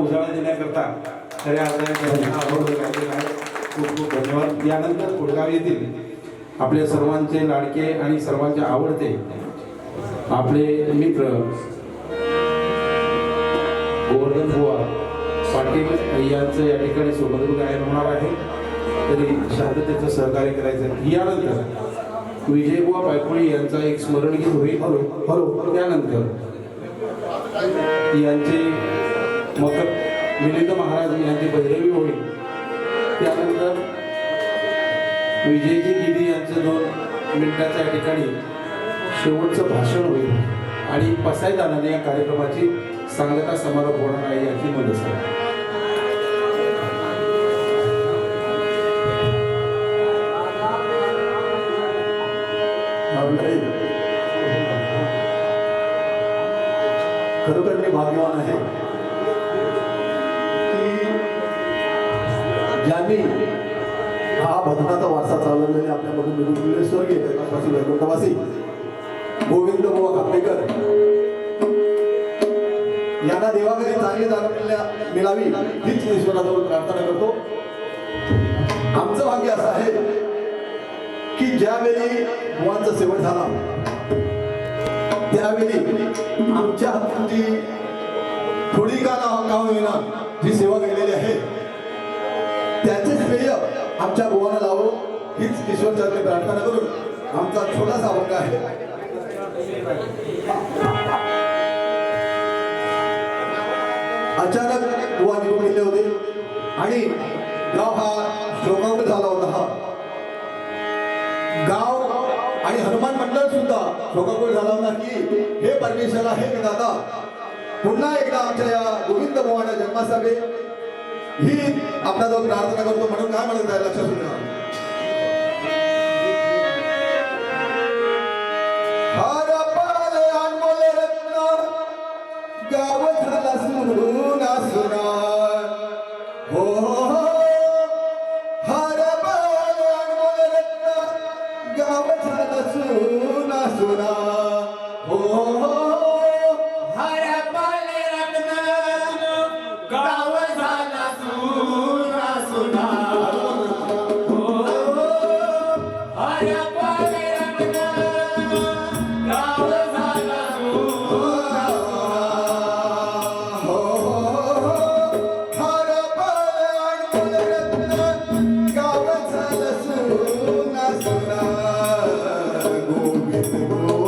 उजाळा देण्याकरता खऱ्या खूप खूप धन्यवाद. यानंतर कोडगाव येथील आपल्या सर्वांचे लाडके आणि सर्वांचे आवडते आपले मित्र गोवर्धन बुवा पाटील यांचं या ठिकाणी सुमधुर गायन होणार आहे. तरी शांततेचं सहकार्य करायचं यानंतर विजयबुवा पायपोळी यांचा एक स्मरणगीत होईल. बरोबर त्यानंतर यांचे मग मिलिंद महाराज यांची भैरवी होईल. त्यानंतर विजयजी गिरी यांचं दोन मिनिटाच्या ठिकाणी शेवटचं भाषण होईल. आणि पसायदानाने या कार्यक्रमाची सांगता समारोप होणार आहे याची मदत आहे खरोखर मी भाग्यवान आहे. ज्यांनी हा भजनाचा वारसा चालवलेला आपल्यामधून निघून स्वर्गीय कैलासवासी वैकुंठवासी गोविंद बुवा खापेकर यांना देवाघरी चांगली जागा मिळावी हीच ईश्वराजवळ प्रार्थना करतो. आमचं भाग्य असं आहे की ज्यावेळी बुवांचं सेवन झाला त्यावेळी आमच्या हातून जी थोडी का ना का होईना जी सेवा केलेली आहे त्याचे श्रेय आमच्या गोवाला लावो हीच ईश्वरचरणी प्रार्थना करून आमचा छोटासा अभंग आहे. अचानक गोवा निघून गेले होते आणि गाव हा शोकावून झाला होता हा. गाव आणि हनुमान मंडळ सुद्धा शोकाकुळ झाला होता की हे परमेश्वर हे दादा पुन्हा एकदा आमच्या या गोविंद भवाना जन्मासाठी ही आपल्याजवळ प्रार्थना करतो म्हणून काय म्हणत आहे? लक्षात सुद्धा गाव झाला सुना सुना हो. हो, हो. गोविंद गोवा